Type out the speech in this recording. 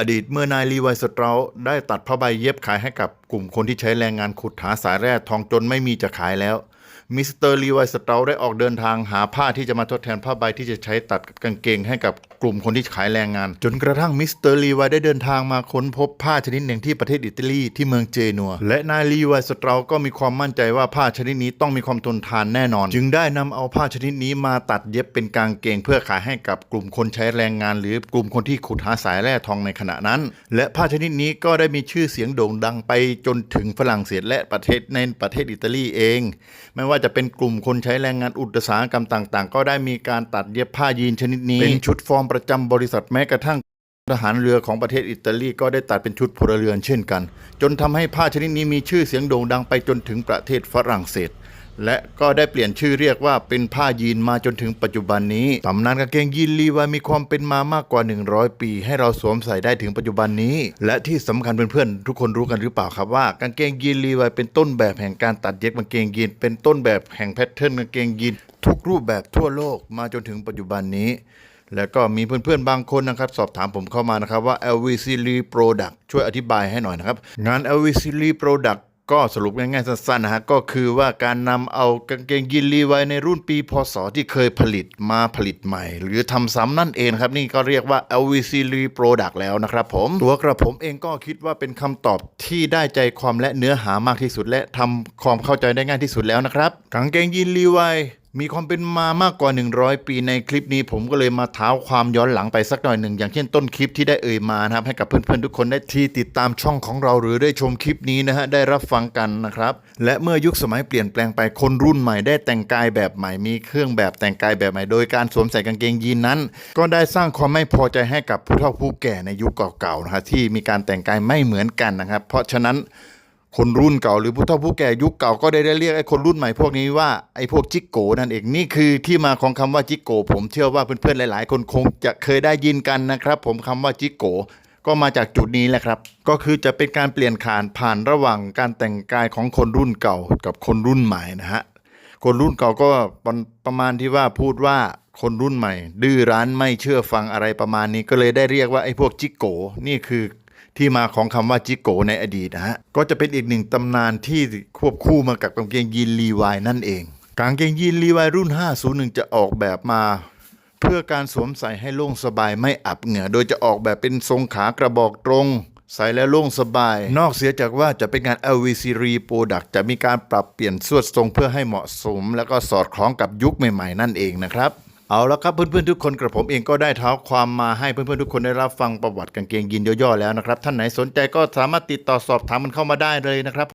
อดีตเมื่อนายลีไวสตราได้ตัดผ้าใบเย็บขายให้กับกลุ่มคนที่ใช้แรงงานขุดหาสายแร่ทองจนไม่มีจะขายแล้ว มิสเตอร์ลีไวสตราได้ออกเดินทางหาผ้าที่จะมาทดแทนผ้าใบที่จะใช้ตัดกางเกงให้กับกลุ่มคนที่ขายแรงงาน จนกระทั่งมิสเตอร์ลีไวได้เดินทางมาค้นพบผ้าชนิดหนึ่งที่ประเทศอิตาลีที่เมืองเจนัว และนายลีไวสตราก็มีความมั่นใจว่าผ้าชนิดนี้ต้องมีความทนทานแน่นอน จึงได้นำเอาผ้าชนิดนี้มาตัดเย็บเป็นกางเกง เพื่อขายให้กับกลุ่มคนใช้แรงงาน หรือกลุ่มคนที่ขุดหาสายแร่ทองในขณะนั้น และผ้าชนิดนี้ก็ได้มีชื่อเสียงโด่งดังไปจนถึงฝรั่งเศสและประเทศในประเทศอิตาลีเอง ไม่ว่าจะเป็นกลุ่มคนใช้แรงงานอุตสาหกรรมต่าง ๆ ก็ได้มีการตัดเย็บผ้ายีนชนิดนี้ เป็นชุดฟอร์มประจำบริษัทแม้กระทั่งทหารเรือของประเทศอิตาลีก็ได้ตัดเป็นชุดพลเรือนเช่นกัน จนทำให้ผ้าชนิดนี้มีชื่อเสียงโด่งดังไปจนถึงประเทศฝรั่งเศส และก็ได้เปลี่ยนชื่อเรียกว่าเป็นผ้ายีนมาจนถึงปัจจุบันนี้ตำนานกางเกงยีนลีวายมีความเป็นมามากกว่า 100 ปี ให้เราสวมใส่ได้ถึงปัจจุบันนี้ และที่สำคัญเพื่อนๆทุกคนรู้กันหรือเปล่าครับว่ากางเกงยีนลีวายเป็นต้นแบบแห่งการตัดเย็บกางเกงยีนเป็นต้นแบบแห่งแพทเทิร์นกางเกงยีนทุกรูปแบบทั่วโลกมาจนถึงปัจจุบันนี้ แล้วก็มีเพื่อนๆ บางคนนะครับสอบถามผมเข้ามานะครับว่า LVC Lee Product ช่วยอธิบายให้หน่อยนะครับ งาน LVC Lee Product ก็สรุปง่ายๆสั้นๆนะฮะก็คือว่าการนำเอากางเกงยีนลีไวในรุ่นปีพศที่เคยผลิตมาผลิตใหม่ หรือทำซ้ำนั่นเองครับนี่ก็เรียกว่า LVC Lee Product แล้วนะครับผมตัวกระผมเองก็คิดว่าเป็นคำตอบที่ได้ใจความและเนื้อหามากที่สุดและทำความเข้าใจได้ง่ายที่สุดแล้วนะครับกางเกงยีนลีไว มีความเป็นมามากกว่า 100 ปีในคลิปนี้ผมก็เลยมาเท้าความย้อนหลังไปสักหน่อยหนึ่ง อย่างเช่นต้นคลิปที่ได้เอ่ยมานะครับ ให้กับเพื่อนๆ ทุกคนได้ที่ติดตามช่องของเราหรือได้ชมคลิปนี้นะฮะ ได้รับฟังกันนะครับ และเมื่อยุคสมัยเปลี่ยนแปลงไปคนรุ่นใหม่ได้แต่งกายแบบใหม่มีเครื่องแบบแต่งกายแบบใหม่โดยการสวมใส่กางเกงยีนนั้น ก็ได้สร้างความไม่พอใจให้กับผู้เฒ่าผู้แก่ในยุคเก่าๆนะฮะที่มีการแต่งกายไม่เหมือนกันนะครับ เพราะฉะนั้น คนรุ่นเก่าหรือผู้เฒ่าผู้แก่ยุคเก่าก็ได้ได้เรียกไอ้คนรุ่นใหม่พวกนี้ว่าไอ้พวกจิกโกนั่นเองนี่คือที่มาของคำว่าจิกโก ผมเชื่อว่าเพื่อนๆหลาย ๆ คนคงจะเคยได้ยินกันนะครับ ผมคำว่าจิกโกก็มาจากจุดนี้แหละครับ ก็คือจะเป็นการเปลี่ยนขานผ่านระหว่างการแต่งกายของคนรุ่นเก่ากับคนรุ่นใหม่นะฮะคนรุ่นเก่าก็ประประมาณที่ว่าพูดว่าคนรุ่นใหม่ ดื้อรั้นไม่เชื่อฟังอะไรประมาณนี้ก็เลยได้เรียกว่าไอ้พวกจิกโกนี่คือ ที่มาของคำว่าจิโกในอดีตนะฮะก็จะเป็นอีกหนึ่งตำนานที่ควบคู่มากับกางเกงยีนลีวายนั่นเองกางเกงยีนลีวายรุ่น 501 จะออกแบบมาเพื่อการสวมใส่ให้โล่งสบายไม่อับเหงื่อ โดยจะออกแบบเป็นทรงขากระบอกตรง ใส่แล้วโล่งสบาย นอกเสียจากว่าจะเป็นงาน LVC Re Product จะมีการปรับเปลี่ยนสวดทรงเพื่อให้เหมาะสม แล้วก็สอดคล้องกับยุคใหม่ๆ นั่นเองนะครับ เอาละครับเพื่อนๆทุกคนกระผมเองก็ได้เท้าความมาให้เพื่อนๆทุกคนได้รับฟังประวัติกางเกงยีนย่อๆแล้วนะครับ ท่านไหนสนใจก็สามารถติดต่อสอบถามมันเข้ามาได้เลยนะครับ